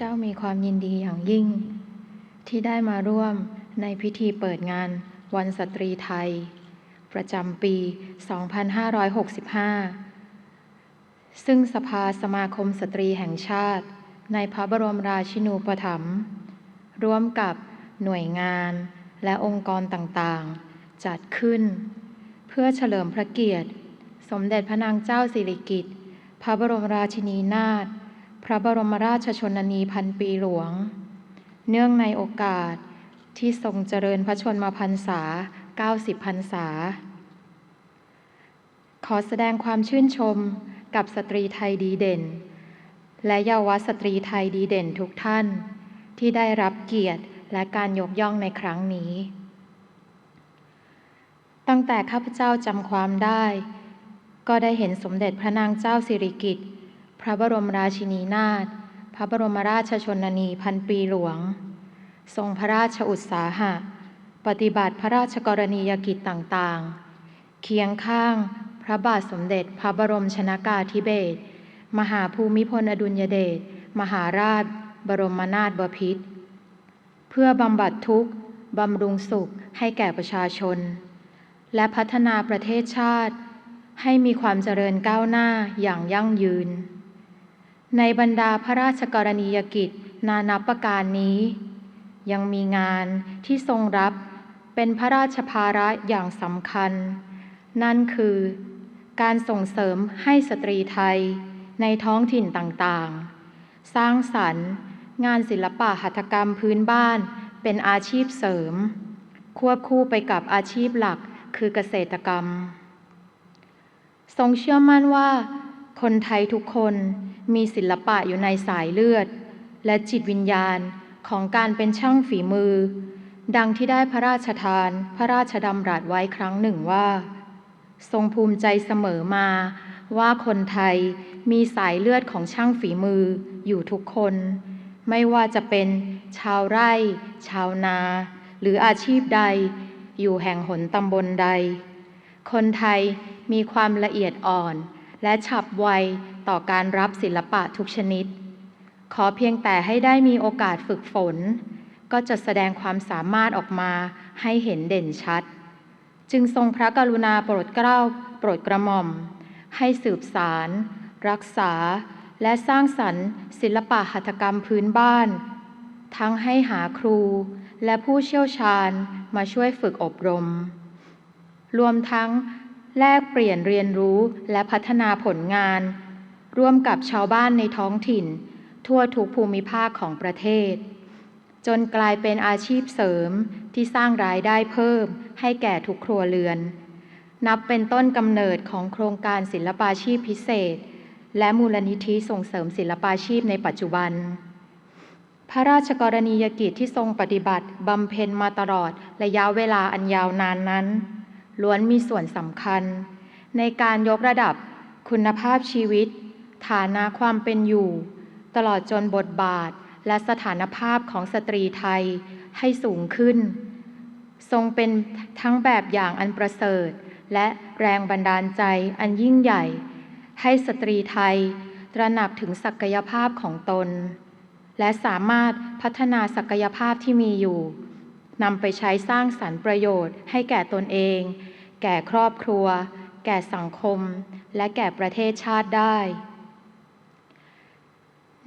จ้ามีความยินดีอย่างยิ่ง ที่ได้มาร่วมในพิธีเปิดงานวันสตรีไทย ประจำปี 2565 ซึ่งสภาสมาคมสตรีแห่งชาติ ในพระบรมราชินูปถัมภ์ร่วมกับหน่วยงานและองค์กรต่างๆ จัดขึ้น เพื่อเฉลิมพระเกียรติ สมเด็จพระนางเจ้าสิริกิติ์พระบรมราชินีนาถ พระบรมราชชนนีพันปีหลวง เนื่องในโอกาสที่ทรงเจริญพระชนมพรรษา 90พรรษา ขอแสดงความชื่นชมกับสตรีไทยดีเด่น และเยาวสตรีไทยดีเด่นทุกท่าน ที่ได้รับเกียรติและการยกย่องในครั้งนี้ ตั้งแต่ข้าพเจ้าจำความได้ ก็ได้เห็นสมเด็จพระนางเจ้าสิริกิติ์ พระบรมราชินีนาถ พระบรมราชชนนีพันปีหลวง ทรงพระราชอุตสาหะ ปฏิบัติพระราชกรณียกิจต่างๆ เคียงข้างพระบาทสมเด็จพระบรมชนากาธิเบศร มหาภูมิพลอดุลยเดช มหาราช บรมนาถบพิตร เพื่อบำบัดทุกข์ บำรุงสุขให้แก่ประชาชน และพัฒนาประเทศชาติ ให้มีความเจริญก้าวหน้าอย่างยั่งยืน ในบรรดาพระราชกรณียกิจนานับประการนี้ ยังมีงานที่ทรงรับเป็นพระราชภาระอย่างสำคัญ นั่นคือการส่งเสริมให้สตรีไทยในท้องถิ่นต่างๆ สร้างสรรค์งานศิลปะหัตถกรรมพื้นบ้านเป็นอาชีพเสริม ควบคู่ไปกับอาชีพหลักคือเกษตรกรรม ทรงเชื่อมั่นว่า คนไทยทุกคนมีศิลปะอยู่ในสายเลือด และจิตวิญญาณของการเป็นช่างฝีมือ ดังที่ได้พระราชทาน พระราชดำรัสไว้ครั้งหนึ่งว่า ทรงภูมิใจเสมอมาว่าคนไทยมีสายเลือดของช่างฝีมืออยู่ทุกคน ไม่ว่าจะเป็นชาวไร่ ชาวนา หรืออาชีพใด อยู่แห่งหนตำบลใด คนไทยมีความละเอียดอ่อน และฉับไวต่อการรับศิลปะทุกชนิด ขอเพียงแต่ให้ได้มีโอกาสฝึกฝน ก็จะแสดงความสามารถออกมาให้เห็นเด่นชัด จึงทรงพระกรุณาโปรดเกล้าโปรดกระหม่อม ให้สืบสาร รักษา และสร้างสรรค์ ศิลปะหัตถกรรมพื้นบ้าน ทั้งให้หาครูและผู้เชี่ยวชาญมาช่วยฝึกอบรม รวมทั้ง แลกเปลี่ยนเรียนรู้และพัฒนาผลงาน ร่วมกับชาวบ้านในท้องถิ่น ทั่วทุกภูมิภาคของประเทศ จนกลายเป็นอาชีพเสริมที่สร้างรายได้เพิ่มให้แก่ทุกครัวเรือน นับเป็นต้นกำเนิดของโครงการศิลปาชีพพิเศษ และมูลนิธิส่งเสริมศิลปาชีพในปัจจุบัน พระราชกรณียกิจที่ทรงปฏิบัติบำเพ็ญมาตลอดระยะเวลาอันยาวนานนั้น ล้วนมีส่วนสำคัญ ในการยกระดับคุณภาพชีวิต ฐานะความเป็นอยู่ ตลอดจนบทบาทและสถานภาพของสตรีไทยให้สูงขึ้น ทรงเป็นทั้งแบบอย่างอันประเสริฐ และแรงบันดาลใจอันยิ่งใหญ่ ให้สตรีไทยตระหนักถึงศักยภาพของตน และสามารถพัฒนาศักยภาพที่มีอยู่ นำไปใช้สร้างสรรค์ประโยชน์ให้แก่ตนเอง แก่ครอบครัว แก่สังคม และแก่ประเทศชาติได้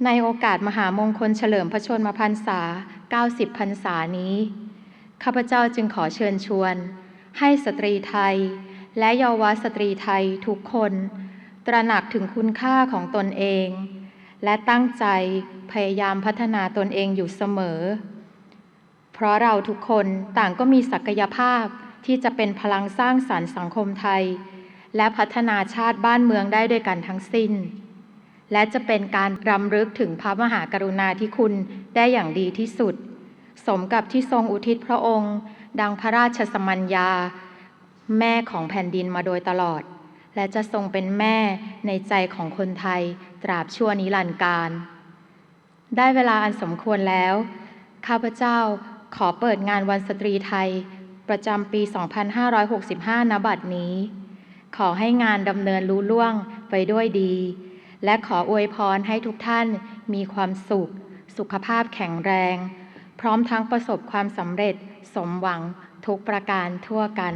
ในโอกาสมหามงคลเฉลิมพระชนมพรรษา 90 พรรษานี้ ข้าพเจ้าจึงขอเชิญชวน ให้สตรีไทย และเยาวสตรีไทยทุกคน ตระหนักถึงคุณค่าของตนเอง และตั้งใจพยายามพัฒนาตนเองอยู่เสมอ เพราะเราทุกคนต่างก็มีศักยภาพที่จะเป็นพลังสร้างสรรค์สังคมไทย และพัฒนาชาติบ้านเมืองได้ด้วยกันทั้งสิ้น และจะเป็นการรำลึกถึงพระมหากรุณาธิคุณได้อย่างดีที่สุด สมกับที่ทรงอุทิศพระองค์ ดังพระราชสมัญญา แม่ของแผ่นดินมาโดยตลอด และจะทรงเป็นแม่ในใจของคนไทยตราบชั่วนิรันดร์การ ได้เวลาอันสมควรแล้ว ข้าพเจ้า ขอเปิดงานวันสตรีไทย ประจำปี 2565 ณ บัดนี้ ขอให้งานดำเนินรู้ล่วงไปด้วยดี และขออวยพรให้ทุกท่านมีความสุข สุขภาพแข็งแรง พร้อมทั้งประสบความสำเร็จสมหวังทุกประการทั่วกัน